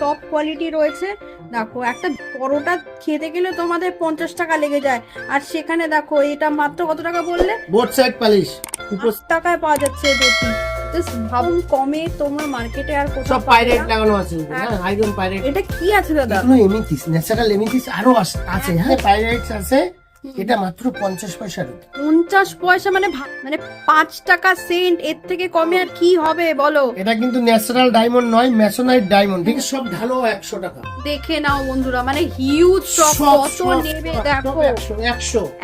Top quality রয়েছে। দেখো একটা পরোটা খেতে গেলে তোমাদের পঞ্চাশ টাকা লেগে যায়। আর সেখানে দেখো এটা মাত্র কত টাকা বললে? Both side polish. টাকায় পাওয়া যাচ্ছে ধুতি Just ভাবুন কমে তোমার মার্কেটে আর কোথাও সব পাইরেট। লাগানো আছে হ্যাঁ আইরন পাইরেট। এটা কি আছে দাদা? এমিথিস ন্যাচারাল এমিথিস আরও আছে হ্যাঁ পাইরেটস আছে। এটা মাত্র পঞ্চাশ পয়সার পঞ্চাশ পয়সা মানে ভা- মানে পাঁচ টাকা সেন্ট এর থেকে কমে আর কি হবে বলো? এটা কিন্তু ন্যাচারাল ডায়মন্ড নয় ম্যাসোনাইট ডায়মন্ড ঠিক সব ঢালো একশো টাকা। দেখে নাও বন্ধুরা মানে হিউজ স্টক কত নেবে দেখো।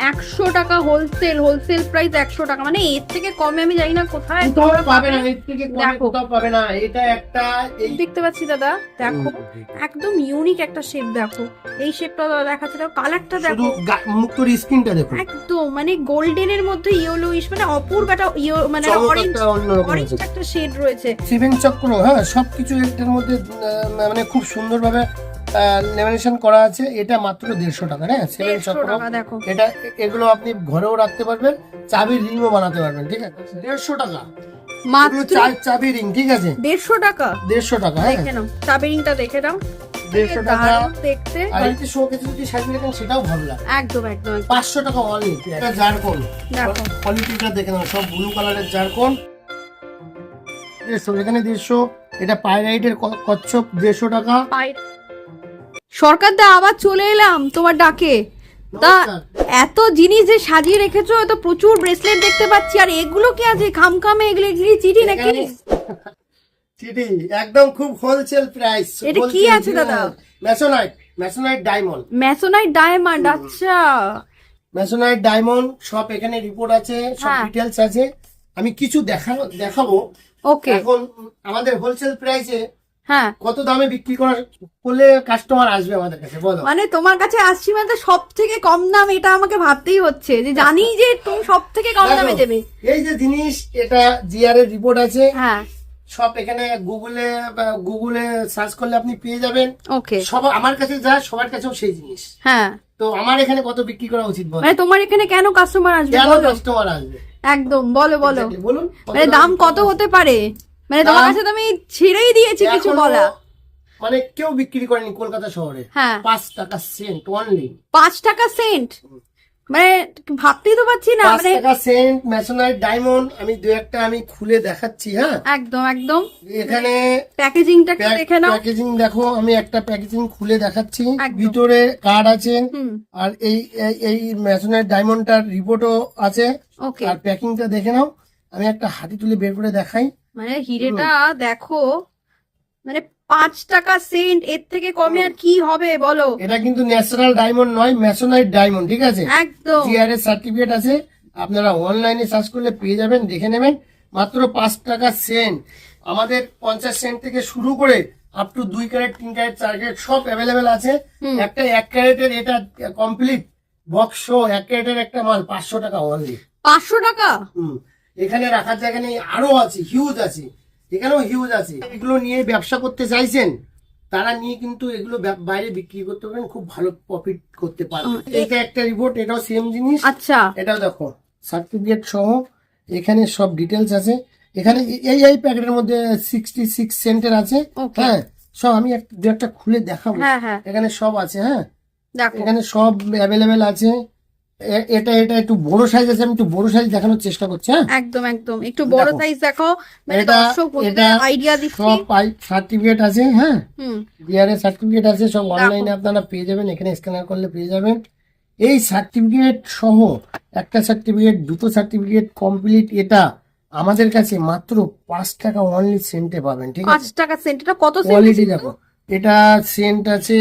একশো টাকা হোলসেল হোলসেল প্রাইস একশো টাকা মানে এর থেকে কমে আমি জানি না কোথায় তোমরা পাবে না এর থেকে কমে দেখো। কোথাও পাবে না এটা একটা এই দেখতে পাচ্ছি দাদা দেখো একদম ইউনিক একটা শেপ দেখো। এই শেপটা দেখাচ্ছে দেখো কালারটা শুধু দেখো। গা- মুক্তোর স্কিনটা দেখো একদম মানে গোল্ডেনের মধ্যে ইয়েলোইশ মানে অপূর্ব একটা ইয়ে মানে অরেঞ্জ একটা অরেঞ্জ একটা শেড রয়েছে। সিভিং চক্র হ্যাঁ সবকিছু এটার মধ্যে মানে খুব সুন্দরভাবে লেমিনেশন করা আছে। এটা মাত্র দেড়শো টাকা হ্যাঁ সিভিং চক্র। দেখো। এটা এগুলো আপনি ঘরেও রাখতে পারবেন চাবির রিংও বানাতে পারবেন ঠিক আছে? দেড়শো টাকা। মাত্র চাবি রিং ঠিক আছে? দেড়শো টাকা? দেড়শো টাকা হ্যাঁ। চাবি রিংটা দেখে নাও। দেড়শো টাকা দেখতে। আর এতে শোকেসে যদি সাজিয়ে রাখেন সেটাও ভালো লাগে। একদম একদম। পাঁচশো টাকা অনলি এটা জারকোন কোয়ালিটিটা দেখে। নাও সব ব্লু কালারের জারকোন দেড়শো এখানে দেড়শো এটা পাইরাইটের কচ্ছপ দেড়শো টাকা। সরকার দা আবার চলে এলাম তোমার ডাকে। তা এত জিনিস যে সাজিয়ে রেখেছো এত প্রচুর ব্রেসলেট দেখতে পাচ্ছি আর এগুলো কি আছে? খামখামে এগুলো এগুলি চিঠি নাকি? এখানে- একদম খুব হোলসেল প্রাইস এটা কি আছে দাদা? Moissanite moissanite diamond moissanite diamond আচ্ছা। ম্যাসোনাইট ডায়মন্ড সব এখানে রিপোর্ট আছে সব হ্যাঁ। ডিটেলস আছে। আমি কিছু দেখানো দেখাবো। ওকে এখন আমাদের হোলসেল প্রাইসে হ্যাঁ। কত দামে বিক্রি করা করলে কাস্টমার আসবে আমাদের কাছে বলো। মানে তোমার কাছে আসছি মানে সব থেকে কম দাম এটা আমাকে ভাবতেই হচ্ছে যে জানি যে তুমি সব থেকে কম দামে দেবে। এই যে জিনিস এটা জিআর এর রিপোর্ট আছে। হ্যাঁ। সব এখানে গুগলে গুগলে সার্চ করলে আপনি পেয়ে যাবেন। ওকে সব আমার কাছে যা সবার কাছেও সেই জিনিস। হ্যাঁ। তো আমার এখানে কত বিক্রি করা উচিত বলো? মানে তোমার এখানে কেন কাস্টমার আসবে? কেন কাস্টমার আসবে? একদম বলো বলো। বলুন মানে দাম কত হতে পারে? মানে তোমার কাছে তো আমি ছেড়েই দিয়েছি কিছু বলা। মানে কেউ বিক্রি করেনি কলকাতা শহরে। হ্যাঁ। পাঁচ টাকা সেন্ট অনলি পাঁচ টাকা সেন্ট মানে ভাবতেই তো পারছি না মানে টাকা সেন্ট ম্যাসোনাইট ডায়মন্ড আমি দু একটা আমি খুলে দেখাচ্ছি হ্যাঁ? একদম একদম। এখানে প্যাকেজিংটা দেখে নাও। প্যাকেজিং দেখো আমি একটা প্যাকেজিং খুলে দেখাচ্ছি। ভিতরে কার্ড আছে আর এই এই- ম্যাসোনাইট ডায়মন্ডটার রিপোর্টও আছে। ওকে। আর প্যাকিংটা দেখে নাও আমি একটা হাতি তুলে বের করে দেখাই। মানে হিরেটা দেখো মানে পাঁচ টাকা সেন্ট এর থেকে কমে আর কি হবে বলো? এটা কিন্তু ন্যাচারাল ডায়মন্ড নয় ম্যাসোনাইট ডায়মন্ড ঠিক আছে? একদম। জিআর এর সার্টিফিকেট আছে আপনারা অনলাইনে সার্চ করলে পেয়ে যাবেন দেখে নেবেন। মাত্র পাঁচ টাকা সেন্ট। আমাদের পঞ্চাশ সেন্ট থেকে শুরু করে আপ টু দুই ক্যারেট তিন ক্যারেট চার ক্যারেট সব অ্যাভেলেবেল আছে। একটা এক ক্যারেটের এটা কমপ্লিট বক্স এক ক্যারেটের একটা মাল পাঁচশো টাকা অনলি পাঁচশো টাকা? হুম। এখানে রাখার জায়গা নেই আরও আছে হিউজ আছে। এখানেও হিউজ আছে। এগুলো নিয়ে ব্যবসা করতে চাইছেন তারা নিয়ে কিন্তু এগুলো বাইরে বিক্রি করতে পারেন খুব ভালো প্রফিট করতে পারবেন। এটা একটা রিপোর্ট এটাও সেম জিনিস। আচ্ছা। এটাও দেখো সার্টিফিকেট সহ এখানে সব ডিটেলস আছে। এখানে এই এই প্যাকেটের মধ্যে সিক্সটি সিক্স সেন্টের আছে হ্যাঁ সব আমি একটা খুলে দেখাবো। হ্যাঁ হ্যাঁ। এখানে সব আছে হ্যাঁ। দেখো। এখানে সব অ্যাভেলেবেল আছে। এটা এটা একটু বড় সাইজ আছে আমি একটু বড় সাইজ দেখানোর চেষ্টা করছি হ্যাঁ? একদম একদম। একটু বড় সাইজ দেখো। মানে এটা দর্শক আইডিয়া দিচ্ছি। সব সার্টিফিকেট আছে হ্যাঁ? হুম। বিআর এর সার্টিফিকেট আছে সব অনলাইনে আপনারা পেয়ে যাবেন এখানে স্ক্যানার করলে পেয়ে যাবেন। এই সার্টিফিকেট সহ একটা সার্টিফিকেট দুটো সার্টিফিকেট কমপ্লিট এটা আমাদের কাছে মাত্র পাঁচ টাকা অনলি সেন্টে পাবেন ঠিক পাঁচ আছে টাকা সেন্ট এটা কত কোয়ালিটি দেখো এটা সেন্ট আছে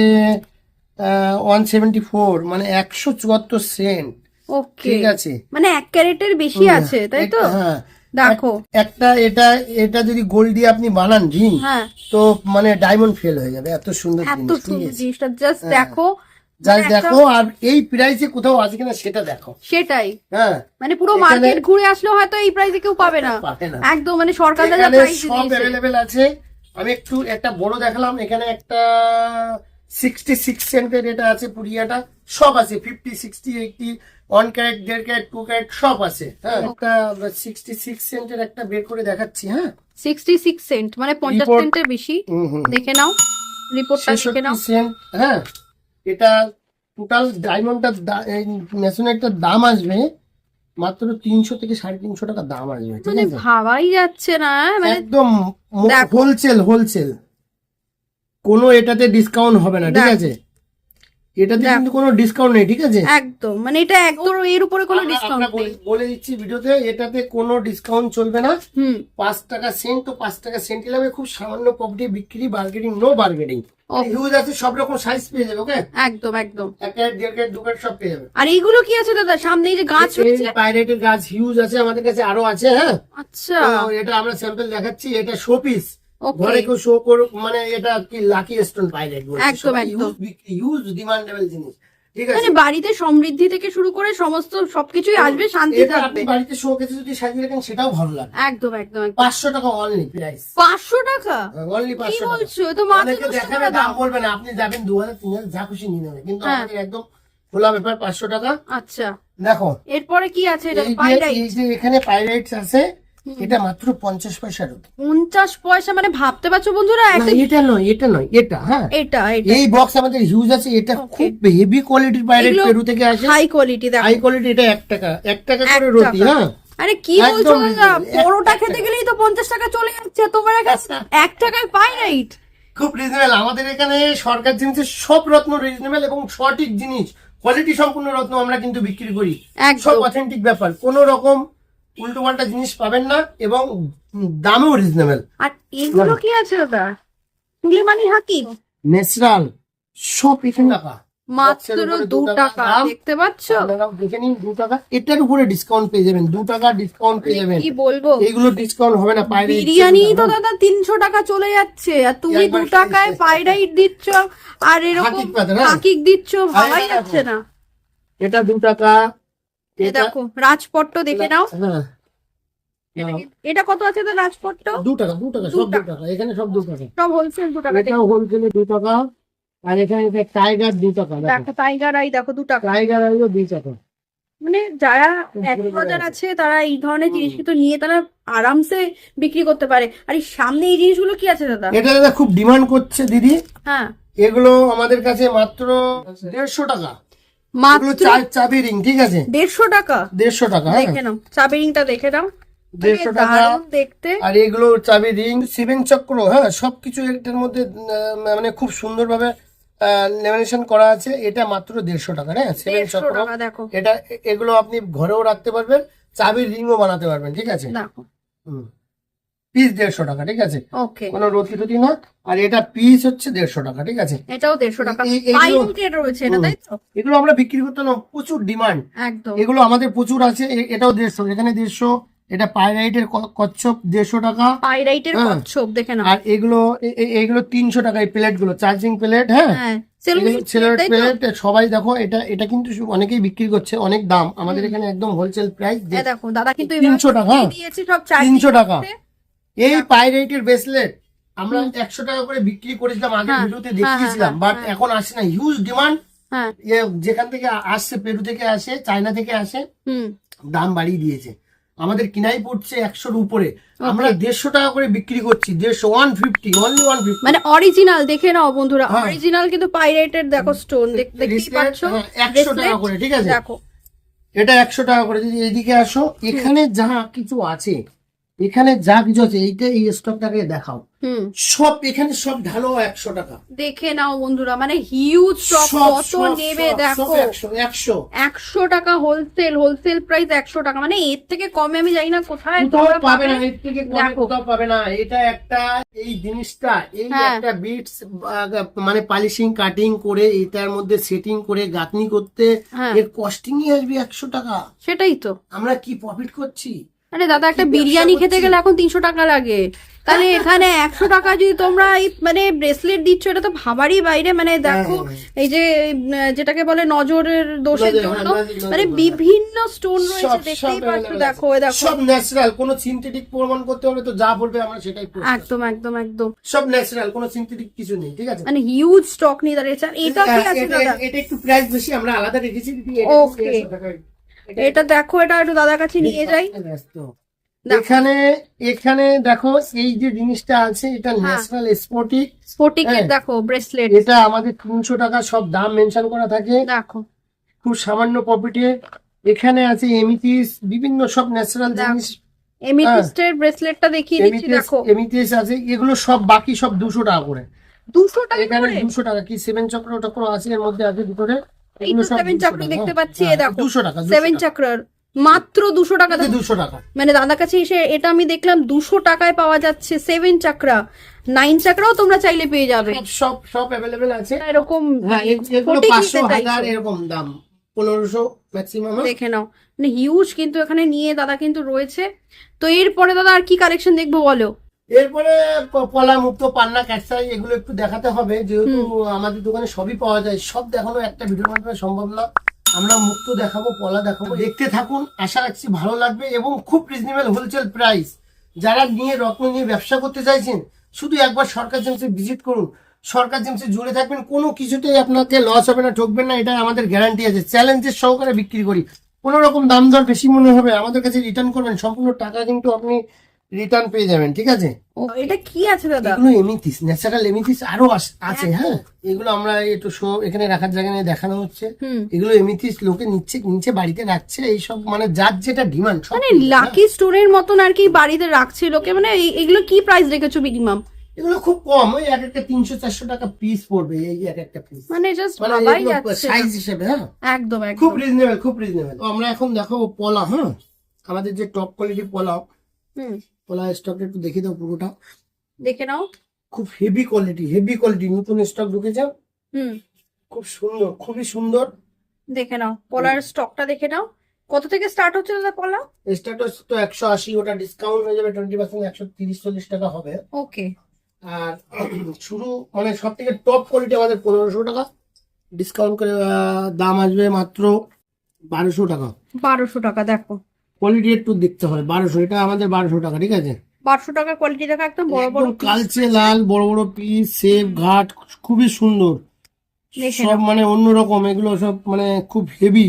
ওয়ান সেভেন্টি ফোর মানে একশো চুয়াত্তর সেন্ট ওকে ঠিক আছে। মানে এক ক্যারেটের বেশি আছে তাই তো? হ্যাঁ। দেখো। একটা এটা এটা যদি গোল্ড দিয়ে আপনি বানান রিং হ্যাঁ। তো মানে ডায়মন্ড ফেল হয়ে যাবে। এত সুন্দর এত সুন্দর জিনিসটা জাস্ট হ্যাঁ। দেখো। যা মানে দেখো আর এই প্রাইসে কোথাও আছে কিনা সেটা দেখো। সেটাই। হ্যাঁ। মানে পুরো মার্কেট ঘুরে আসলেও হয়তো এই প্রাইসে কেউ পাবে না। একদম মানে সরকার যা প্রাইস সব অ্যাভেলেবেল আছে। আমি একটু একটা বড় দেখালাম। এখানে একটা সিক্সটি সিক্স সেন্টের এটা আছে পুরিয়াটা সব আছে। Fifty sixty eighty one carat দেড় ক্যারেট টু ক্যারেট সব আছে। হ্যাঁ একটা সিক্সটি সিক্স সেন্টের একটা বের করে দেখাচ্ছি হ্যাঁ। সিক্সটি সিক্স সেন্ট মানে পঞ্চাশ সেন্টের বেশি। দেখে নাও রিপোর্টটা দেখে নাও। সেন্ট হ্যাঁ। এটা টোটাল ডায়মন্ডটার মেশিনেরটার দাম আসবে মাত্র তিনশো থেকে সাড়ে তিনশো টাকা দাম আসবে মানে ভাবাই যাচ্ছে না? মানে একদম। হোলসেল হোলসেল কোনো এটাতে ডিসকাউন্ট হবে না ঠিক আছে? এটাতে কিন্তু কোনো ডিসকাউন্ট নেই ঠিক আছে? একদম মানে এটা একদম এর উপরে কোনো ডিসকাউন্ট নেই। বলে- দিচ্ছি ভিডিওতে এটাতে কোনো ডিসকাউন্ট চলবে না। হুম। পাঁচ টাকা সেন্ট তো পাঁচ টাকা সেন্ট হিসাবে খুব সামান্য প্রপার্টি বিক্রি বার্গেনিং নো বার্গেনিং হিউজ আছে সব রকম সাইজ পেয়ে যাবে ওকে একদম একদম। এক ক্যারেট দেড় ক্যারেট দু সব পেয়ে যাবে। আর এইগুলো কি আছে দাদা? সামনে এই যে গাছ রয়েছে পাইরেটের গাছ হিউজ আছে আমাদের কাছে আরও আছে হ্যাঁ? আচ্ছা। এটা আমরা স্যাম্পল দেখাচ্ছি এটা শো পিস ওকে ঘরে কেউ শো করুক মানে এটা কি লাকি স্টোন পাইরেট একদম, একদম। ইউজ ডিমান্ডেবল জিনিস। মানে বাড়িতে সমৃদ্ধি থেকে শুরু করে সমস্ত সবকিছুই আসবে শান্তি থাকবে। বাড়িতে শোকেসে যদি সাজিয়ে রাখেন সেটাও ভালো লাগে। একদম একদম একদম। পাঁচশো টাকা অনলি প্রাইস পাঁচশো টাকা? অনলি কি পাঁচশো টাকা। বলছো? তো মাত্র অনেকে দশ দেখাবে টাকা দাম। দাম বলবে না আপনি যাবেন দু হাজার তিন হাজার যা খুশি নিয়ে নেবে কিন্তু হ্যাঁ। আমাদের একদম খোলা ব্যাপার পাঁচশো টাকা। আচ্ছা। দেখো এরপরে কি আছে? এটা পাইরাইট এখানে পাইরাইটস আছে এটা মাত্র পঞ্চাশ পয়সা ওটা। পঞ্চাশ পয়সা মানে ভাবতে পারছ বন্ধুরা? একটা এটা নয় এটা নয় এটা হ্যাঁ। এটা এই বক্স আমাদের হিউজ আছে এটা খুব হেভি কোয়ালিটির এগুলো পেরু থেকে আসে। হাই কোয়ালিটি দেখো। হাই কোয়ালিটি এটা এক টাকা এক টাকা করে রুটি হ্যাঁ। আরে কি বলছো পরোটা খেতে গেলেই তো পঞ্চাশ টাকা চলে যাচ্ছে তোমার কাছে এক টাকায় পাই রাইট খুব রিজনেবল আমাদের এখানে সরকার জিনিসের সব রত্ন রিজনেবল এবং সঠিক জিনিস কোয়ালিটি সম্পূর্ণ রত্ন আমরা কিন্তু বিক্রি করি। সব অথেন্টিক ব্যাপার। কোনো রকম উল্টো পাল্টা জিনিস পাবেন না এবং দামেও রিজনেবল আর এগুলো কি আছে দাদা? সুলেমানি হাকি ন্যাচারাল সব এখানে টাকা মাত্র দু টাকা দেখতে পাচ্ছ? দেখে নিন দু টাকা। এটার উপরে ডিসকাউন্ট পেয়ে যাবেন দু টাকা ডিসকাউন্ট পেয়ে যাবেন। কি বলব? এইগুলো ডিসকাউন্ট হবে না পাইরে বিরিয়ানি তো দাদা তিনশো টাকা চলে যাচ্ছে আর তুমি দু টাকায় খেয়েছে। পাইরাইট দিচ্ছ আর এরকম হাকিক দিচ্ছ ভাবাই যাচ্ছে না। এটা দু টাকা দেখো রাজপট্ট দেখে নাও। হ্যাঁ। এটা কত আছে তো রাজপট্ট? দু টাকা দু টাকা সব দু টাকা। এখানে সব দু টাকা। সব হোলসেল দু টাকা এটাও হোলসেলে দু টাকা আর এখানে টাইগার দু টাকা দেখো। টাইগার আই দেখো দু টাকা। টাইগার আইও দু টাকা। মানে যারা বাজার আছে। তারা এই ধরনের জিনিস কিন্তু নিয়ে তারা আরামসে বিক্রি করতে পারে। আর এই সামনে এই জিনিসগুলো কি আছে দাদা? এটা দাদা খুব ডিমান্ড করছে দিদি। হ্যাঁ। এগুলো আমাদের কাছে মাত্র দেড়শো টাকা। মাত্র চাবি রিং ঠিক আছে? দেড়শো টাকা। দেড়শো টাকা হ্যাঁ। দেখে নাও চাবি রিংটা দেখে নাও। দেড়শো মানে টাকা। দারুণ দেখতে। আর এগুলো চাবি রিং সেভেন চক্র হ্যাঁ সবকিছু এটার মধ্যে মানে খুব সুন্দরভাবে লেমিনেশন করা আছে। এটা মাত্র দেড়শো টাকা হ্যাঁ চক্র। এটা এগুলো আপনি ঘরেও রাখতে পারবেন চাবির রিংও বানাতে পারবেন ঠিক আছে? দেখো। পিস দেড়শো টাকা ঠিক আছে? কোনো রতি টতি না আর এটা পিস হচ্ছে দেড়শো টাকা ঠিক আছে? এটাও দেড়শো টাকা। রয়েছে এগুলো আমরা বিক্রি করতে না প্রচুর ডিমান্ড একদম। এগুলো আমাদের প্রচুর আছে এটাও দেড়শো এখানে দেড়শো এটা পাইরাইটের কচ্ছপ দেড়শো টাকা। পাইরাইটের হ্যাঁ। কচ্ছপ দেখে নাও। আর এগুলো এ- এ- তিনশো টাকা এই প্লেটগুলো চার্জিং প্লেট হ্যাঁ? হ্যাঁ? প্লেট সবাই দেখো এটা এটা কিন্তু অনেকেই বিক্রি করছে অনেক দাম। আমাদের এখানে একদম হোলসেল প্রাইস দেখো দাদা কিন্তু তিনশো টাকা তিনশো টাকা। এই পাইরাইটের ব্রেসলেট আমরা একশো টাকা করে বিক্রি করেছিলাম আগে হ্যাঁ, ভিডিওতে হ্যাঁ, দেখিয়েছিলাম হ্যাঁ, বাট হ্যাঁ। এখন আসে না। হিউজ ডিমান্ড হ্যাঁ। যেখান থেকে আসছে পেরু থেকে আসে চায়না থেকে আসে হুম। দাম বাড়িয়ে দিয়েছে। আমাদের কিনাই পড়ছে একশোর উপরে। আমরা দেড়শো টাকা করে বিক্রি করছি দেড়শো one fifty only one fifty মানে অরিজিনাল দেখে নাও বন্ধুরা হ্যাঁ। অরিজিনাল কিন্তু পাইরেটেড দেখো স্টোন দেখতেই পাচ্ছ। একশো টাকা করে ঠিক আছে? দেখো। এটা একশো টাকা করে যদি এদিকে আসো এখানে যা কিছু আছে এখানে যা কিছু আছে এইটা এই স্টকটাকে দেখাও। সব এখানে সব ঢালো একশো টাকা। দেখে নাও বন্ধুরা মানে হিউজ স্টক কত নেবে দেখো। একশো একশো। টাকা হোলসেল হোলসেল প্রাইস একশো টাকা মানে এর থেকে কমে আমি জানি না কোথায় তোমরা পাবে না এর থেকে কমে কোথাও পাবে না এটা একটা এই জিনিসটা এই হ্যাঁ। একটা বিটস মানে পালিশিং কাটিং করে এটার মধ্যে সেটিং করে গাঁথনি করতে হ্যাঁ। এর কস্টিংই আসবে একশো টাকা। সেটাই তো। আমরা কি প্রফিট করছি? আরে দাদা একটা বিরিয়ানি খেতে গেলে এখন তিনশো টাকা লাগে। তাহলে এখানে একশো টাকা যদি তোমরা মানে ব্রেসলেট দিচ্ছ এটা তো ভাবারই বাইরে। মানে দেখো হ্যাঁ। এই যে যেটাকে বলে নজরের দোষের জন্য হ্যাঁ, মানে বিভিন্ন স্টোন রয়েছে দেখতেই পাচ্ছ দেখো। দেখো। সব ন্যাচারাল কোনো সিনথেটিক প্রমাণ করতে হলে তো যা বলবে আমরা সেটাই একদম একদম একদম। সব ন্যাচারাল কোনো সিনথেটিক কিছু নেই ঠিক আছে? মানে হিউজ স্টক নিয়ে দাঁড়িয়েছে আর এটা কি হ্যাঁ, আছে দাদা? এটা একটু প্রাইস বেশি আমরা আলাদা রেখেছি দিদি, এটা দেখো এটা একটু দাদার কাছে নিয়ে যাই। এখানে এখানে দেখো এই যে জিনিসটা আছে এটা হ্যাঁ। ন্যাশনাল স্পোর্টিক স্পোর্টিকের হ্যাঁ। দেখো ব্রেসলেট এটা আমাদের তিনশো টাকা সব দাম মেনশন করা থাকে। দেখো। খুব সামান্য প্রফিটে এখানে আছে এমিতিস বিভিন্ন সব ন্যাচারাল। জিনিস। এমিথিস্টের ব্রেসলেটটা দেখিয়ে দিচ্ছি দেখো। এমিতিস আছে এগুলো সব বাকি সব দুশো টাকা করে। দুশো টাকা এখানে করে? দুশো টাকা কি সেভেন চক্র চক্র আছে এর মধ্যে আছে ভিতরে এই তো সেভেন চক্র দেখতে পাচ্ছি এ দেখো। দুশো টাকা সেভেন চক্রার মাত্র দুশো টাকা দুশো টাকা। মানে দাদার কাছে এসে এটা আমি দেখলাম দুশো টাকায় পাওয়া যাচ্ছে সেভেন চাকরা নাইন চাকরাও তোমরা চাইলে পেয়ে যাবে। সব সব অ্যাভেলেবেল আছে। এরকম হ্যাঁ পাঁচশো হাজার এরকম দাম। পনেরোশো ম্যাক্সিমাম দেখে নাও। মানে হিউজ কিন্তু এখানে নিয়ে দাদা কিন্তু রয়েছে। তো এরপরে দাদা আর কি কালেকশন দেখব বলো? এরপরে পলা মুক্ত পান্না ক্যাটসাই এগুলো একটু দেখাতে হবে। যেহেতু আমাদের দোকানে সবই পাওয়া যায় সব দেখানো একটা ভিডিওর মাধ্যমে সম্ভব না। আমরা মুক্ত দেখাবো পলা দেখাবো। দেখতে থাকুন আশা রাখছি ভালো লাগবে এবং খুব রিজনেবল হোলসেল প্রাইস যারা নিয়ে রত্ন নিয়ে ব্যবসা করতে চাইছেন শুধু একবার সরকার জেমসে ভিজিট করুন। সরকার জেমসে জুড়ে থাকবেন কোনো কিছুতেই আপনাকে লস হবে না ঠকবেন না এটা আমাদের গ্যারান্টি আছে। চ্যালেঞ্জের সহকারে বিক্রি করি। কোনো রকম দাম দর বেশি মনে হবে আমাদের কাছে রিটার্ন করবেন সম্পূর্ণ টাকা কিন্তু আপনি রিটার্ন পেয়ে যাবেন ঠিক আছে? ও, এটা কি আছে দাদা? এগুলো এমিথিস ন্যাচারাল এমিথিস আরও আছে হ্যাঁ? এগুলো আমরা একটু শো এখানে রাখার জায়গা নিয়ে দেখানো হচ্ছে। এগুলো এমিথিস লোকে নিচ্ছে নিচে বাড়িতে রাখছে এইসব মানে যার যেটা ডিমান্ড মানে হ্যাঁ। লাকি স্টোরের মতন আর কি বাড়িতে রাখছে লোকে মানে এগুলো কি প্রাইস রেখেছো মিনিমাম এগুলো খুব কম ওই এক একটা তিনশো চারশো টাকা পিস পড়বে এই এক একটা পিস মানে জাস্ট মানে ভাবাই যাচ্ছে সাইজ হিসেবে হ্যাঁ? একদম খুব রিজনেবল খুব রিজনেবল আমরা এখন দেখাবো পলা হ্যাঁ? আমাদের যে টপ কোয়ালিটি পলা হুম পলা স্টক একটু দেখে দাও পুরোটা। দেখে নাও। খুব হেভি কোয়ালিটি হেভি কোয়ালিটি নতুন স্টক ঢুকেছে। হুম। খুব সুন্দর খুবই সুন্দর। দেখে নাও পলার স্টকটা দেখে নাও। কত থেকে স্টার্ট হচ্ছে দাদা পলা? হচ্ছে তো একশো আশি ওটা ডিসকাউন্ট হয়ে যাবে টোয়েন্টি পার্সেন্ট একশো তিরিশ চল্লিশ টাকা হবে। ওকে। আর শুরু মানে সব থেকে টপ কোয়ালিটি আমাদের পনেরোশো টাকা। ডিসকাউন্ট করে দাম আসবে মাত্র বারোশো টাকা। বারোশো টাকা দেখো। কোয়ালিটি একটু দেখতে হবে বারোশো এটা আমাদের বারোশো টাকা ঠিক আছে? বারোশো টাকা কোয়ালিটি দেখো একদম বড় বড় কালচে লাল বড় বড় পিস সেপ ঘাট খুবই সুন্দর। সব মানে অন্যরকম এগুলো সব মানে খুব হেভি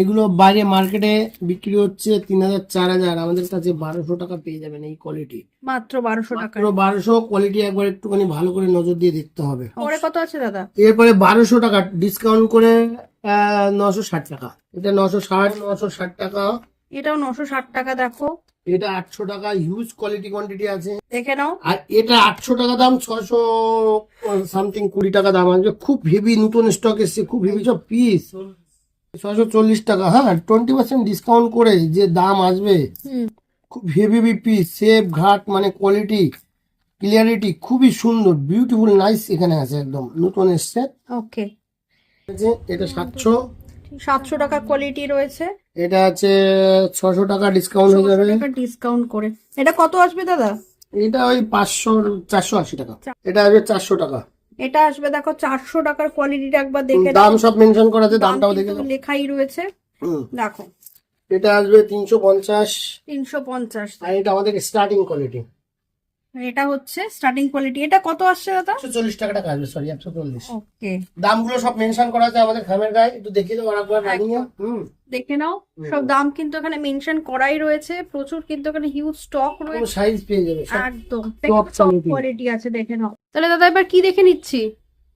এগুলো বাইরে মার্কেটে বিক্রি হচ্ছে তিন হাজার চার হাজার। আমাদের কাছে বারোশো টাকা পেয়ে যাবেন এই কোয়ালিটি মাত্র বারোশো টাকা বারোশো কোয়ালিটি একবার একটুখানি ভালো করে নজর দিয়ে দেখতে হবে। পরে কত আছে দাদা? এরপরে বারোশো টাকা ডিসকাউন্ট করে নশো ষাট টাকা। এটা নশো ষাট নশো ষাট টাকা। এটাও নশো ষাট টাকা দেখো। এটা আটশো টাকা হিউজ কোয়ালিটি কোয়ান্টিটি আছে। দেখে নাও। আর এটা আটশো টাকা দাম ছশো সামথিং কুড়ি টাকা দাম আসবে খুব হেভি নতুন স্টক এসছে খুব হেভি সব পিস ছশো চল্লিশ টাকা হ্যাঁ টোয়েন্টি পার্সেন্ট ডিসকাউন্ট করে যে দাম আসবে। খুব হেভি হেভি পিস সেপ ঘাট মানে কোয়ালিটি ক্লিয়ারিটি খুবই সুন্দর বিউটিফুল নাইস এখানে আছে একদম। নতুন এসছে। ওকে যে এটা সাতশো। সাতশো টাকা কোয়ালিটি রয়েছে। এটা আছে ছশো টাকা ডিসকাউন্ট হয়ে যাবে। ডিসকাউন্ট করে। এটা কত আসবে দাদা? এটা ওই পাঁচশো চারশো আশি টাকা। এটা আসবে চারশো টাকা। এটা আসবে দেখো চারশো টাকার কোয়ালিটিটা একবার দেখে দাম সব মেনশন করা আছে দাম দামটাও দেখে লেখাই রয়েছে। দেখো। এটা আসবে তিনশো পঞ্চাশ। তিনশো পঞ্চাশ। আর এটা আমাদের স্টার্টিং কোয়ালিটি এটা হচ্ছে স্টার্টিং কোয়ালিটি এটা কত আসছে দাদা? একশো চল্লিশ টাকা টাকা আসবে সরি একশো চল্লিশ। ওকে দামগুলো সব মেনশন করা আছে আমাদের খামের গায়ে একটু দেখিয়ে দেবো আরেকবার রানিয়ে হুম। দেখে নাও সব দাম কিন্তু এখানে মেনশন করাই রয়েছে প্রচুর কিন্তু এখানে হিউজ স্টক রয়েছে। সাইজ পেয়ে যাবে একদম। quality। কোয়ালিটি আছে দেখে নাও। তাহলে দাদা এবার কি দেখে নিচ্ছি?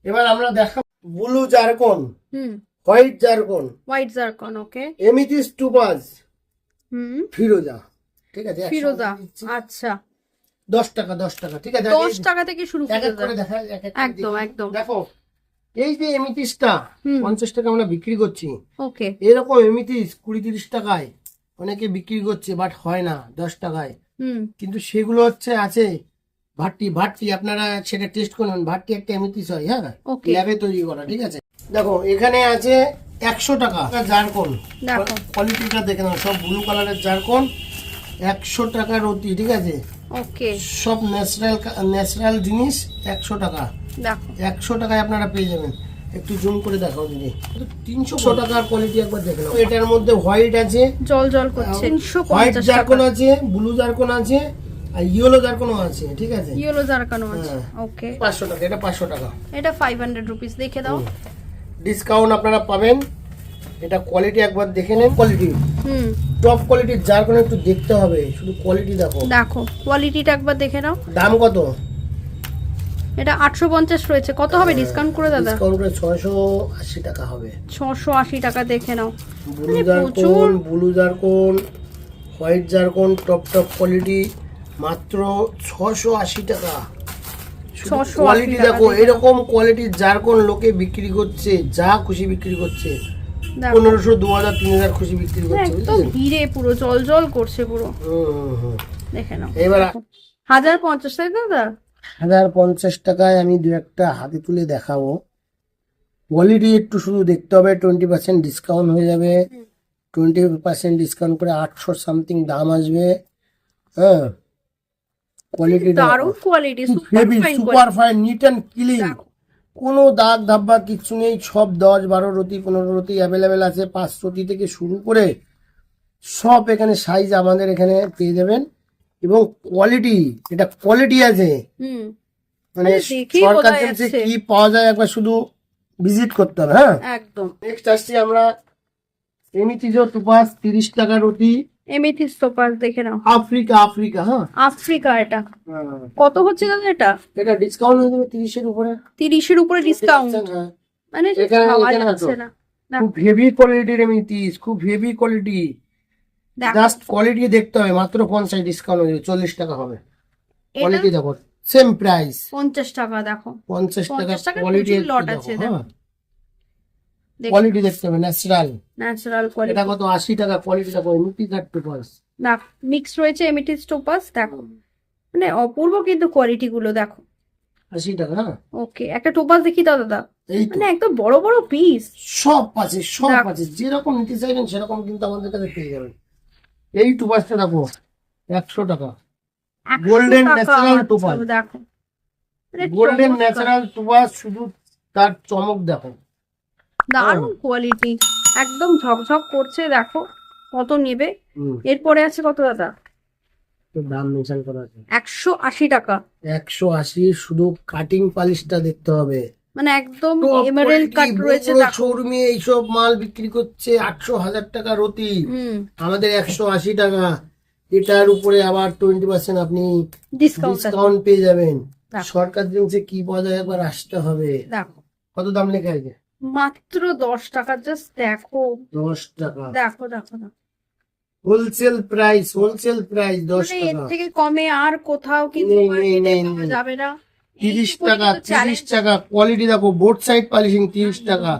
এবার আমরা দেখাবো ব্লু জারকন হুম। White zircon white zircon okay amethyst topaz. হুম। ফিরোজা। ঠিক আছে ফিরোজা আচ্ছা। দশ টাকা দশ টাকা ঠিক আছে? দশ টাকা থেকে শুরু করে দেখা একদম একদম। দেখো এই যে এমিথিসটা হুম। পঞ্চাশ টাকা আমরা বিক্রি করছি। ওকে। এরকম এমিথিস কুড়ি তিরিশ টাকায় অনেকে বিক্রি করছে বাট হয় না দশ টাকায়। কিন্তু সেগুলো হচ্ছে আছে ভাট্টি ভাট্টি আপনারা সেটা টেস্ট করুন ভাট্টি একটা এমিথিস হয় হ্যাঁ? ল্যাবে তৈরি করা ঠিক আছে? দেখো এখানে আছে একশো টাকা। জারকন। দেখো। কোয়ালিটিটা দেখে নাও সব ব্লু কালারের জারকন। একশো টাকার অতি ঠিক আছে? ওকে সব ন্যাচারাল ন্যাচারাল জিনিস একশো টাকা। দেখো। একশো টাকায় আপনারা পেয়ে যাবেন। একটু জুম করে দেখাও দিদি। তিনশো টাকার কোয়ালিটি একবার দেখে নাও। এটার মধ্যে হোয়াইট আছে। জল জল করছে। হোয়াইট জারকন আছে ব্লু জারকন আছে আর ইয়েলো জারকনও আছে ঠিক আছে? ইয়েলো জারকানো আছে। হ্যাঁ। ওকে পাঁচশো টাকা এটা পাঁচশো টাকা। এটা ফাইভ হান্ড্রেড রুপিস দেখে দাও। ডিসকাউন্ট আপনারা পাবেন। এটা কোয়ালিটি একবার দেখে নেন। কোয়ালিটি হুম। টপ কোয়ালিটির যার কোনো একটু দেখতে হবে শুধু কোয়ালিটি দেখো। দেখো কোয়ালিটিটা একবার দেখে নাও। দাম কত? এটা আটশো পঞ্চাশ রয়েছে। কত হবে ডিসকাউন্ট করে দাদা? ডিসকাউন্ট করে ছয়শো আশি টাকা হবে। ছশো আশি টাকা দেখে নাও। ব্লু মানে জারকোন প্রচুর। Blue zircon white zircon top top quality মাত্র ছশো আশি টাকা। 680 কোয়ালিটি দেখো। এরকম কোয়ালিটির জারকোন লোকে বিক্রি করছে যা খুশি বিক্রি করছে পনেরোশো দু হাজার তিন হাজার খুশি বিক্রি করছে একদম ভিড়ে পুরো জল জল করছে পুরো। দেখে নাও। এবার হাজার পঞ্চাশ তাই দাদা? হাজার পঞ্চাশ টাকায় আমি দু একটা হাতে তুলে দেখাবো। কোয়ালিটি একটু শুধু দেখতে হবে টোয়েন্টি পার্সেন্ট ডিসকাউন্ট হয়ে যাবে। টোয়েন্টি পার্সেন্ট ডিসকাউন্ট করে আটশো সামথিং দাম আসবে। হ্যাঁ। কোয়ালিটি দারুণ quality super fine neat and clean কোনো দাগ ধাব্বা কিচ্ছু নেই সব দশ বারো রতি পনেরো রতি অ্যাভেলেবেল আছে। পাঁচ রতি থেকে শুরু করে সব এখানে সাইজ আমাদের এখানে পেয়ে যাবেন। এবং কোয়ালিটি এটা কোয়ালিটি আছে। হুম। মানে মানে সরকার থেকে কি পাওয়া যায় একবার শুধু ভিজিট করতে হবে হ্যাঁ? একদম। নেক্সট আসছি আমরা এমিটিজো টুপাস তিরিশ টাকা রুটি এমিথিস টোপাস দেখে নাও। আফ্রিকা আফ্রিকা হ্যাঁ। আফ্রিকা এটা। কত হচ্ছে দাদা এটা? এটা ডিসকাউন্ট হয়ে যাবে তিরিশের উপরে। তিরিশের উপরে ডিসকাউন্ট হ্যাঁ। মানে। না। খুব হেভি কোয়ালিটির এমিটিস খুব হেভি কোয়ালিটি জাস্ট কোয়ালিটি দেখতে হবে মাত্র পঞ্চাশ ডিসকাউন্ট হয়ে যাবে চল্লিশ টাকা হবে। কোয়ালিটি দেখো সেম প্রাইস পঞ্চাশ টাকা দেখো। পঞ্চাশ টাকা কোয়ালিটি lot আছে, হ্যাঁ দেখো। কোয়ালিটি দেখতে হবে ন্যাচারাল ন্যাচারাল এটা কোয়ালিটি কত? আশি টাকা কোয়ালিটি দেখো এমিটি কাট পেপার্স দেখ মিক্স রয়েছে এমিথিস টোপাস দেখো। মানে অপূর্ব কিন্তু কোয়ালিটি গুলো দেখো। আশি টাকা হ্যাঁ। ওকে একটা টোপাস দেখি দাও দাদা। মানে একদম বড় বড় পিস সব আছে সব। আছে যেরকম নিতে চাইবেন সেরকম কিন্তু আমাদের কাছে পেয়ে যাবেন। এই টুপাসটা দেখো একশো টাকা। Golden natural topaz। দেখো। গোল্ডেন ন্যাচারাল টুপাস শুধু তার চমক দেখো। দারুণ কোয়ালিটি একদম ঝকঝক করছে দেখো কত নেবে। এরপরে আছে কত দাদা? দাম মেনশন করা আছে। একশো আশি টাকা। একশো আশি শুধু কাটিং পালিশটা দেখতে হবে। মানে একদম এমারেল কাট রয়েছে শোরুমে এইসব মাল বিক্রি করছে আটশো হাজার টাকা রতি। আমাদের একশো আশি টাকা। এটার উপরে আবার টোয়েন্টি পার্সেন্ট আপনি ডিসকাউন্ট পেয়ে যাবেন। সরকার জিনিসে কি বজায় একবার আসতে হবে। দেখো। কত দাম লেখা আছে? মাত্র দশ টাকা জাস্ট দেখো। দশ টাকা। দেখো দেখো দেখো। হোলসেল প্রাইস হোলসেল প্রাইস দশ মানে এর থেকে কমে আর কোথাও কিন্তু। যাবে না। তিরিশ টাকা তিরিশ টাকা। কোয়ালিটি দেখো বোর্ড সাইড পালিশিং তিরিশ টাকা।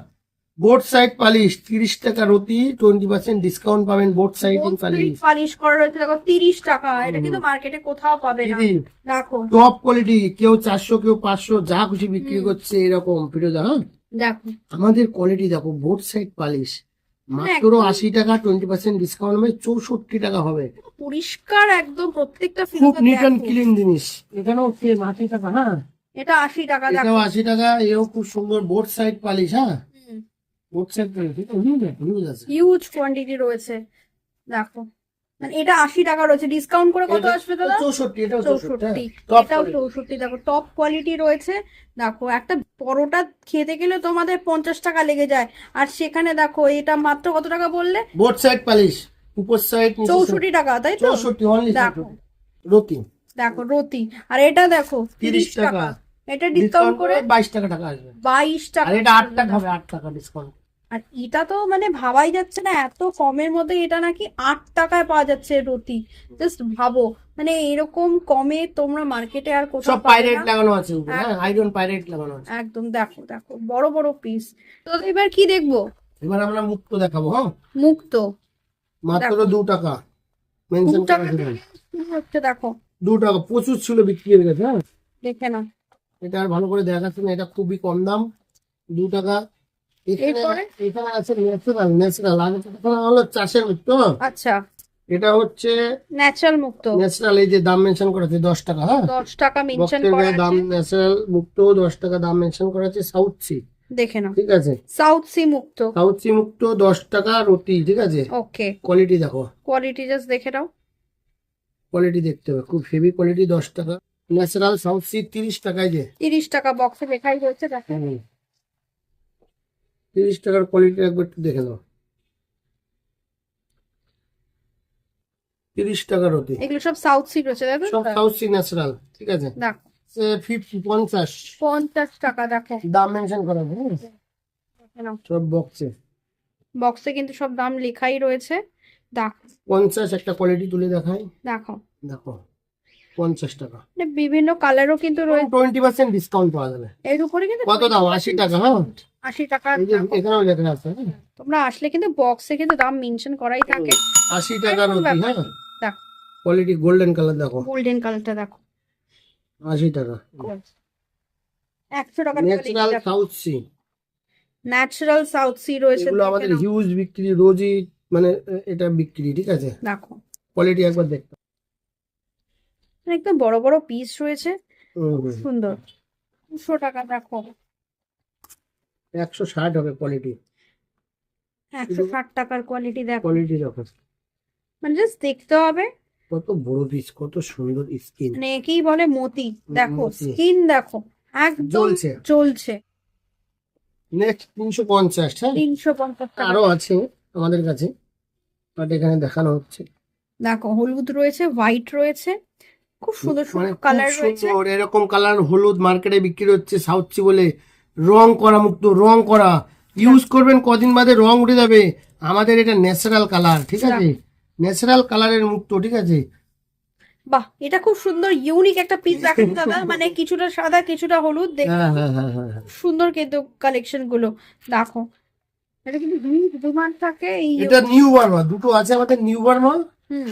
বোর্ড সাইড পালিশ তিরিশ টাকা রতি টোয়েন্টি পার্সেন্ট ডিসকাউন্ট পাবেন বোর্ড সাইডিং পালিশ পালিশ করা রয়েছে দেখো তিরিশ টাকা। এটা কিন্তু মার্কেটে কোথাও পাবে না। দেখো। টপ কোয়ালিটি কেউ চারশো কেউ পাঁচশো যা খুশি বিক্রি করছে এরকম। ফিরোজা হ্যাঁ? দেখো। আমাদের কোয়ালিটি দেখো বোর্ড সাইড পালিশ মাত্র। আশি টাকা টোয়েন্টি পার্সেন্ট ডিসকাউন্ট হবে চৌষট্টি টাকা হবে। পরিষ্কার একদম প্রত্যেকটা খুব নিট অ্যান্ড ক্লিন জিনিস। এখানেও আশি টাকা হ্যাঁ? এটা আশি টাকা এটাও আশি টাকা এও খুব সুন্দর বোর্ড সাইড পালিশ হ্যাঁ। Board side polish huge huge আছে। হিউজ কোয়ান্টিটি রয়েছে দেখো। মানে এটা আশি টাকা রয়েছে। ডিসকাউন্ট করে কত আসবে দাদা? চৌষট্টি এটাও চৌষট্টি চৌষট্টি। এটাও চৌষট্টি। দেখো টপ কোয়ালিটি রয়েছে। দেখো একটা পরোটা খেতে গেলে তোমাদের পঞ্চাশ টাকা লেগে যায়। আর সেখানে দেখো এটা মাত্র কত টাকা বললে? বোর্ড সাইড পালিশ উপর সাইড চৌষট্টি টাকা তাই তো? চৌষট্টি অনলি দেখো। রতি দেখো রতি আর এটা দেখো তিরিশ টাকা। এটা ডিসকাউন্ট করে বাইশ টাকা টাকা আসবে। বাইশ টাকা এটা আট টাকা হবে আট টাকা ডিসকাউন্ট আর এটা তো মানে ভাবাই যাচ্ছে না এত কমের মধ্যে এটা নাকি আট টাকায় পাওয়া যাচ্ছে রুটি। জাস্ট ভাবো মানে এরকম কমে তোমরা মার্কেটে আর কোথাও সব পাইরেট। লাগানো আছে হ্যাঁ আয়রন পাইরেট লাগানো আছে। একদম দেখো দেখো বড় বড় পিস তো এবার কি দেখব? এবার আমরা মুক্ত দেখাবো হ্যাঁ? মুক্ত। মাত্র দেখো। দু টাকা। মেনশন করা। হচ্ছে দেখো। দু টাকা প্রচুর ছিল বিক্রি হয়ে গেছে হ্যাঁ? দেখে না এটা আর ভালো করে দেখাচ্ছে না এটা খুবই কম দাম। দু টাকা এখানে আছে ন্যাচারাল ন্যাচারাল আর এটা হলো চাষের মুক্ত। আচ্ছা। এটা হচ্ছে ন্যাচারাল মুক্ত। ন্যাচারাল এই যে দাম মেনশন করা আছে টাকা হ্যাঁ? দশ টাকা মেনশন করা গায়ে দাম ন্যাচারাল মুক্ত দশ টাকা দাম মেনশন করা আছে সাউথ সি দেখে নাও। ঠিক আছে? সাউথ সি মুক্ত। সাউথ সি মুক্ত টাকা রুটি ঠিক আছে? ওকে কোয়ালিটি দেখো। কোয়ালিটি জাস্ট দেখে নাও। কোয়ালিটি দেখতে হবে খুব হেভি কোয়ালিটি দশ টাকা। ন্যাচারাল সাউথ সি তিরিশ টাকায় যে। তিরিশ টাকা বক্সে লেখাই রয়েছে দেখো। তিরিশ টাকার কোয়ালিটি একবার একটু দেখে নাও। তিরিশ টাকা রতি এগুলো সব সাউথ সিক রয়েছে দেখো সব সাউথ সি ন্যাচারাল ঠিক আছে? দেখো। ফিফটি পঞ্চাশ। পঞ্চাশ টাকা দেখো। দাম মেনশন করা? সব বক্সে বক্সে কিন্তু সব দাম লেখাই রয়েছে। দেখো। পঞ্চাশ একটা কোয়ালিটি তুলে দেখাই। দেখো। দেখো। পঞ্চাশ টাকা। মানে বিভিন্ন কালারও কিন্তু রয়েছে। টোয়েন্টি পার্সেন্ট ডিসকাউন্ট পাওয়া যাবে। এর উপরে কিন্তু কত দাম? আশি টাকা হ্যাঁ? আশি টাকা দেখো। এখানেও লেখা আছে হ্যাঁ? তোমরা আসলে কিন্তু বক্সে কিন্তু দাম মেনশন করাই থাকে। আশি হ্যাঁ? দেখো। কোয়ালিটি গোল্ডেন কালার দেখো। গোল্ডেন কালারটা দেখো। আশি টাকা। একশো টাকা natural South Sea natural South Sea রয়েছে এগুলো আমাদের হিউজ বিক্রি রোজই মানে এটা বিক্রি ঠিক আছে? দেখো। কোয়ালিটি একবার দেখতে। মানে একদম বড় বড় পিস রয়েছে। সুন্দর। দুশো টাকা দেখো। একশো ষাট হবে কোয়ালিটি একশো ষাট টাকার কোয়ালিটি দেখো। কোয়ালিটি দেখো। মানে জাস্ট দেখতে হবে। কত বড় পিস কত সুন্দর স্কিন মানে একেই বলে মতি। দেখো স্কিন দেখো। একদম। চলছে নেক্সট তিনশো পঞ্চাশ হ্যাঁ? তিনশো পঞ্চাশ আরও আছে আমাদের কাছে। বাট এখানে দেখানো হচ্ছে। দেখো হলুদ রয়েছে হোয়াইট রয়েছে। খুব সুন্দর মানে সুন্দর কালার রয়েছে সুন্দর এরকম কালার হলুদ মার্কেটে বিক্রি হচ্ছে সাউথ বলে। রং করা মুক্ত রং করা। ইউজ করবেন কদিন বাদে রং উঠে যাবে। আমাদের এটা ন্যাচারাল কালার ঠিক আছে? ন্যাচারাল কালারের মুক্ত ঠিক আছে? বাহ এটা খুব সুন্দর ইউনিক একটা পিস দেখেন দাদা। মানে কিছুটা সাদা কিছুটা হলুদ দেখে হ্যাঁ হ্যাঁ হ্যাঁ হ্যাঁ হ্যাঁ। সুন্দর কিন্তু কালেকশনগুলো দেখো। এটা কিন্তু হিউজ ডিমান্ড থাকে এই এটা নিউ বার্মা দুটো আছে আমাদের নিউ বার্মা হুম।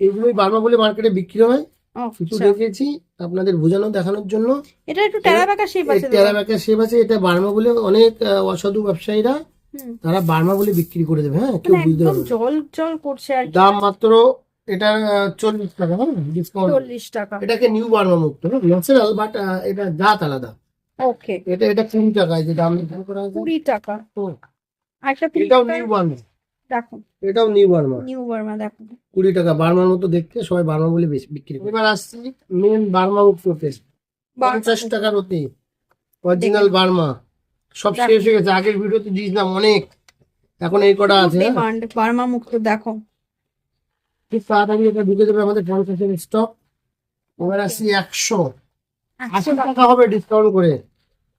এইগুলোই বার্মা বলে মার্কেটে বিক্রি হয়। কিছু আচ্ছা। আপনাদের বোঝানো দেখানোর জন্য। এটা একটু টেরাবাকা শেপ আছে দাদা। শেপ আছে। এটা বার্মা বলে অনেক অসাধু ব্যবসায়ীরা তারা বার্মা বলে বিক্রি করে দেবে হ্যাঁ? কেউ মানে বুঝতে পারবে জল জল করছে আর দাম মাত্র এটা চল্লিশ টাকা হ্যাঁ? ডিসকাউন্ট চল্লিশ টাকা। এটাকে নিউ বার্মা মুক্ত ন্যাচারাল বাট এটা জাত আলাদা। ওকে এটা এটা কুড়ি টাকায় যে দাম নির্ধারণ করা আছে কুড়ি টাকা। এটাও নিউ বার্মা। দেখো। এটাও নিউ বার্মা নিউ বার্মা দেখো। কুড়ি টাকা বার্মার মতো দেখতে সবাই বার্মা বলে বিক্রি করে। এবার আসছি মেন বার্মা মুক্ত পেস্ট পঞ্চাশ টাকার অতি অরিজিনাল বার্মা সব। শেষ হয়ে গেছে। আগের ভিডিওতে দিয়েছিলাম অনেক। এখন এই কটা আছে। বার্মা মুক্ত দেখো। খুব তাড়াতাড়ি এটা ঢুকে যাবে আমাদের পঞ্চাশের স্টক এবার আসছি একশো। আশি টাকা। হবে ডিসকাউন্ট করে।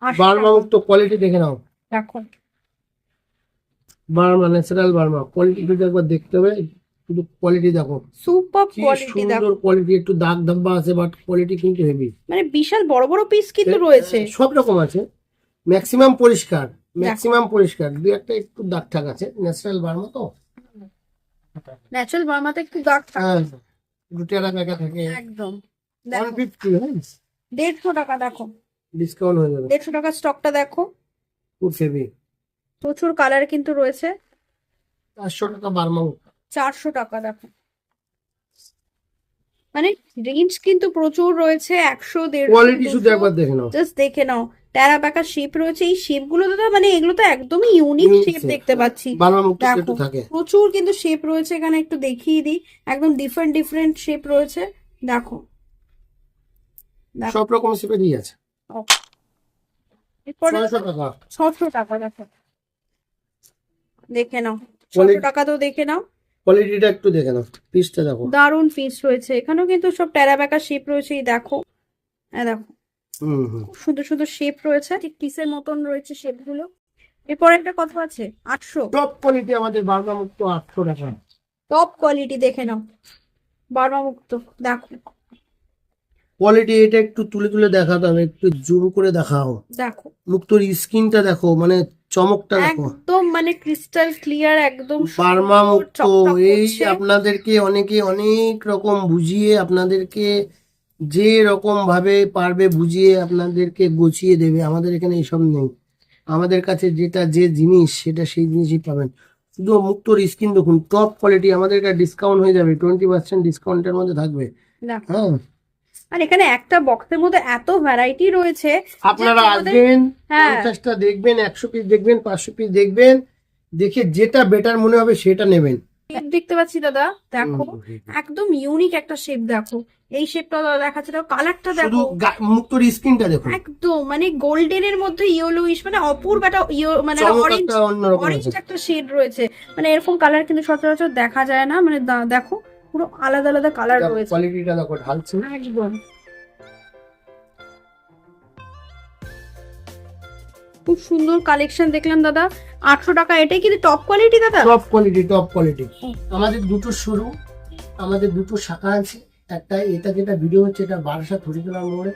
বার্মা মুক্ত কোয়ালিটি দেখে নাও। দেখো। বার্মা ন্যাচারাল বার্মা কোয়ালিটি যদি একবার দেখতে হবে শুধু কোয়ালিটি দেখো। সুপার কোয়ালিটি দেখো সুন্দর কোয়ালিটি একটু দাগ ধাব্বা আছে বাট কোয়ালিটি কিন্তু হেভি মানে বিশাল বড় বড় পিস কিন্তু রয়েছে। সব রকম আছে। ম্যাক্সিমাম পরিষ্কার ম্যাক্সিমাম পরিষ্কার। দু একটা একটু দাগ ঠাক আছে ন্যাচারাল বার্মা তো। ন্যাচারাল বার্মাতে একটু দাগ থাকে হ্যাঁ দু টাকা টাকা থাকে। একদম। ওয়ান ফিফটি হ্যাঁ। দেড়শো টাকা দেখো। ডিসকাউন্ট হয়ে যাবে। দেড়শো টাকা স্টকটা দেখো। খুব হেভি প্রচুর কালার কিন্তু রয়েছে। চারশো টাকা বার্মা চারশো টাকা দেখো। মানে রেঞ্জ কিন্তু প্রচুর রয়েছে একশো দেড়শো কোয়ালিটি শুধু একবার দেখে নাও। জাস্ট দেখে নাও। টেরা প্যাকা শেপ রয়েছে এই শেপগুলো দাদা মানে এগুলো তো একদমই ইউনিক শেপ দেখতে পাচ্ছি। দেখো। প্রচুর কিন্তু শেপ রয়েছে এখানে একটু দেখিয়ে দিই। একদম ডিফারেন্ট ডিফারেন্ট শেপ রয়েছে। দেখো। সব রকম শেপেরই আছে। টাকা। ছশো টাকা দেখো। দেখে নাও। ছশো টাকা তো দেখে নাও। কোয়ালিটিটা একটু দেখে নাও পিসটা দেখো। দারুণ পিস রয়েছে। এখানেও কিন্তু সব টেরাবেকা শেপ রয়েছে এই দেখো। হ্যাঁ দেখো। সুন্দর সুন্দর শেপ রয়েছে। ঠিক পিসের মতন রয়েছে শেপগুলো। এরপর একটা কথা আছে আটশো। টপ কোয়ালিটি আমাদের বার্মা মুক্ত আটশো টাকা। টপ কোয়ালিটি দেখে নাও। বার্মা মুক্ত দেখো। কোয়ালিটি এটা একটু তুলে তুলে দেখাতে হবে একটু জুম করে দেখাও। দেখো। মুক্তোর স্কিনটা দেখো মানে চমকটা দেখো। একদম মানে ক্রিস্টাল ক্লিয়ার একদম বার্মা মুক্ত এই। আপনাদেরকে অনেকে অনেক রকম বুঝিয়ে আপনাদেরকে যে রকম ভাবে পারবে বুঝিয়ে আপনাদেরকে গুছিয়ে দেবে আমাদের এখানে এইসব নেই। আমাদের কাছে যেটা যে জিনিস সেটা সেই জিনিসই পাবেন। শুধু মুক্তোর স্কিন দেখুন টপ কোয়ালিটি আমাদের এটা ডিসকাউন্ট হয়ে যাবে টোয়েন্টি পার্সেন্ট ডিসকাউন্টের মধ্যে থাকবে। হ্যাঁ। আর এখানে একটা বক্সের মধ্যে এত ভ্যারাইটি রয়েছে আপনারা আসবেন হ্যাঁ। পঞ্চাশটা দেখবেন একশো পিস দেখবেন পাঁচশো পিস দেখবেন দেখে যেটা বেটার মনে হবে সেটা নেবেন। দেখতে পাচ্ছি দাদা দেখো। একদম ইউনিক একটা শেপ দেখো। এই শেপটা দাদা দেখাচ্ছে দেখো কালারটা দেখো। মুক্তোর স্কিনটা দেখুন। একদম মানে গোল্ডেনের মধ্যে ইয়েলোইশ মানে অপূর্ব একটা মানে অরেঞ্জ অরেঞ্জ একটা শেড রয়েছে। মানে এরকম কালার কিন্তু সচরাচর দেখা যায় না মানে দেখো। পুরো আলাদা আলাদা কালার রয়েছে। কোয়ালিটিটা দেখো ঢালছে একদম। খুব সুন্দর কালেকশন দেখলাম দাদা। আটশো টাকা এটাই কিন্তু টপ কোয়ালিটি দাদা? টপ কোয়ালিটি টপ কোয়ালিটি আমাদের দুটো শুরু আমাদের দুটো শাখা আছে। একটা এটা যেটা ভিডিও হচ্ছে এটা বারাসাত হরিতলা মোড়ে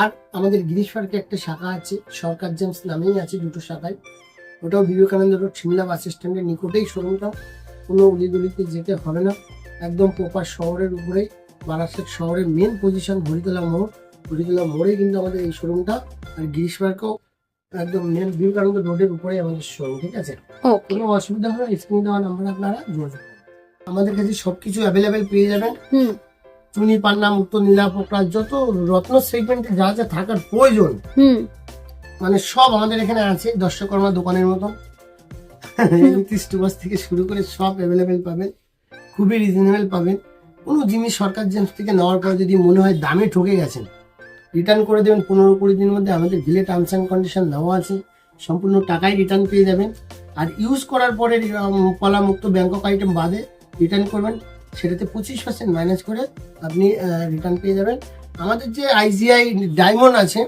আর আমাদের গিরিশ পার্কে একটা শাখা আছে সরকার জেমস নামেই আছে দুটো শাখায়। ওটাও বিবেকানন্দ রোড সিমলা বাস স্ট্যান্ডের নিকটেই শোরুমটা কোনো উলিগুলিতে যেতে হবে না। একদম প্রপার শহরের উপরে বারাসাত শহরের মেন পজিশন হরিতলা মোড়। হরিতলা মোড়ে কিন্তু আমাদের এই শোরুমটা আর গিরিশ পার্কেও একদম মেন বিবেকানন্দ রোডের উপরে আমাদের শোরুম ঠিক আছে? কোনো অসুবিধা হলে স্ক্রিনে দেওয়া নাম্বার আপনারা যোগাযোগ আমাদের কাছে সবকিছু অ্যাভেলেবেল পেয়ে যাবেন। হুম। চুনি পান্না মুক্ত নীলা পোকরা যত রত্ন সেগমেন্টে যা যা থাকার প্রয়োজন। হুম। মানে সব আমাদের এখানে আছে দর্শকর্মা দোকানের মতন। থেকে শুরু করে সব অ্যাভেলেবেল পাবেন। খুবই রিজনেবল পাবেন। কোনো জিনিস সরকার জেমস থেকে নেওয়ার পর যদি মনে হয় দামে ঠকে গেছেন রিটার্ন করে দেবেন। পনেরো কুড়ি দিনের মধ্যে আমাদের ভিলে টার্মস অ্যান্ড কন্ডিশন দেওয়া আছে। সম্পূর্ণ টাকাই রিটার্ন পেয়ে যাবেন। আর ইউজ করার পরে পলামুক্ত ব্যাংকক আইটেম বাদে রিটার্ন করবেন। সেটাতে পঁচিশ পার্সেন্ট মাইনাস করে আপনি রিটার্ন পেয়ে যাবেন। আমাদের যে আইজিআই ডায়মন্ড আছে,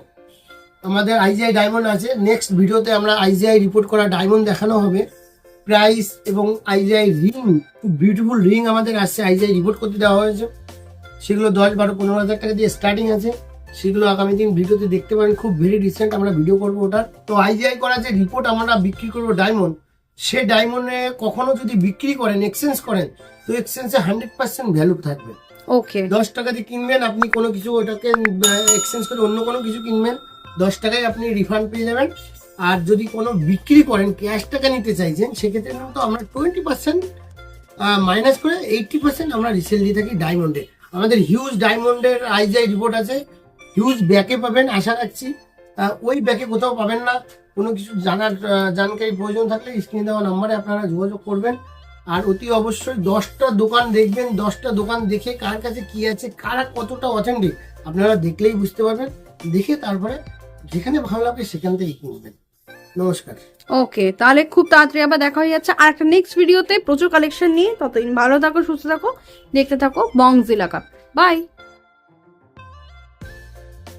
আমাদের আইজিআই ডায়মন্ড আছে। নেক্সট ভিডিওতে আমরা আইজিআই রিপোর্ট করা ডায়মন্ড দেখানো হবে। প্রাইস এবং আইজিআই রিং খুব বিউটিফুল রিং আমাদের আসছে। আইজিআই রিপোর্ট করতে দেওয়া হয়েছে। সেগুলো দশ বারো পনেরো হাজার টাকা দিয়ে স্টার্টিং আছে। সেগুলো আগামী দিন ভিডিওতে দেখতে পারেন। খুব ভেরি রিসেন্ট আমরা ভিডিও করব ওটার। তো আইজিআই করা যে রিপোর্ট আমরা বিক্রি করব ডায়মন্ড সে ডায়মন্ডে কখনো যদি বিক্রি করেন এক্সচেঞ্জ করেন তো এক্সচেঞ্জে হান্ড্রেড পার্সেন্ট ভ্যালু থাকবে। ওকে দশ টাকা দিয়ে কিনবেন আপনি কোনো কিছু ওটাকে এক্সচেঞ্জ করে অন্য কোনো কিছু কিনবেন দশ টাকায় আপনি রিফান্ড পেয়ে যাবেন। আর যদি কোনো বিক্রি করেন ক্যাশ টাকা নিতে চাইছেন, সেক্ষেত্রে কিন্তু আমরা টোয়েন্টি পার্সেন্ট মাইনাস করে এইটটি পার্সেন্ট আমরা রিসেল দিয়ে থাকি ডায়মন্ডে আমাদের হিউজ ডায়মন্ডের আইজিআই রিপোর্ট আছে। হিউজ ব্যাকে পাবেন, আশা রাখছি। ওই ব্যাকে কোথাও পাবেন না। কোনো কিছু জানার জানকারি প্রয়োজন থাকলে স্ক্রিনে দেওয়া নাম্বারে আপনারা যোগাযোগ করবেন। আর অতি অবশ্যই দশটা দোকান দেখবেন, দশটা দোকান দেখে কার কাছে কি আছে, কারা কতটা অথেন্টিক আপনারা দেখলেই বুঝতে পারবেন। দেখে তারপরে যেখানে ভালো লাগবে সেখান থেকে কিনবেন। নমস্কার। ওকে, তাহলে খুব তাড়াতাড়ি আবার দেখা হয়ে যাচ্ছে আর একটা নেক্সট ভিডিওতে প্রচুর কালেকশন নিয়ে, ততদিন ভালো থাকো, সুস্থ থাকো, দেখতে থাকো, বংজিলা কাপ বাই